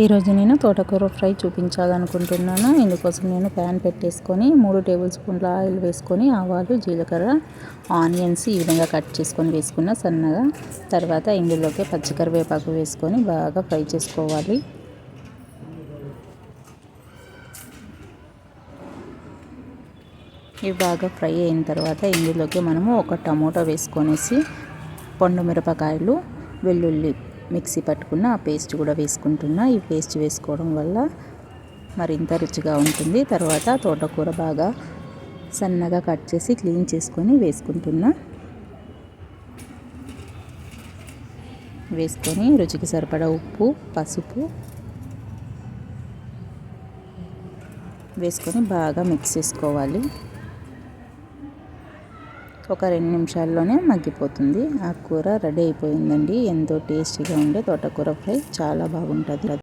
ఈరోజు నేను తోటకూర ఫ్రై చూపించాలనుకుంటున్నాను. ఇందుకోసం నేను ప్యాన్ పెట్టేసుకొని మూడు టేబుల్ స్పూన్ల ఆయిల్ వేసుకొని ఆవాలు జీలకర్ర ఆనియన్స్ ఈ విధంగా కట్ చేసుకొని వేసుకున్న సన్నగా. తర్వాత ఇందులోకి పచ్చికరివేపాకు వేసుకొని బాగా ఫ్రై చేసుకోవాలి. ఇవి బాగా ఫ్రై అయిన తర్వాత ఇందులోకి మనము ఒక టమోటా వేసుకొనేసి పండు మిరపకాయలు వెల్లుల్లి మిక్సీ పట్టుకున్న ఆ పేస్ట్ కూడా వేసుకుంటున్నా. ఈ పేస్ట్ వేసుకోవడం వల్ల మరింత రుచిగా ఉంటుంది. తర్వాత తోటకూర బాగా సన్నగా కట్ చేసి క్లీన్ చేసుకొని వేసుకుంటున్నా. వేసుకొని రుచికి సరిపడా ఉప్పు పసుపు వేసుకొని బాగా మిక్స్ చేసుకోవాలి. ఒక రెండు నిమిషాల్లోనే మగ్గిపోతుంది. ఆ కూర రెడీ అయిపోయిందండి. ఎంతో టేస్టీగా ఉండే తోటకూర ఫ్రై. చాలా బాగుంటుంది.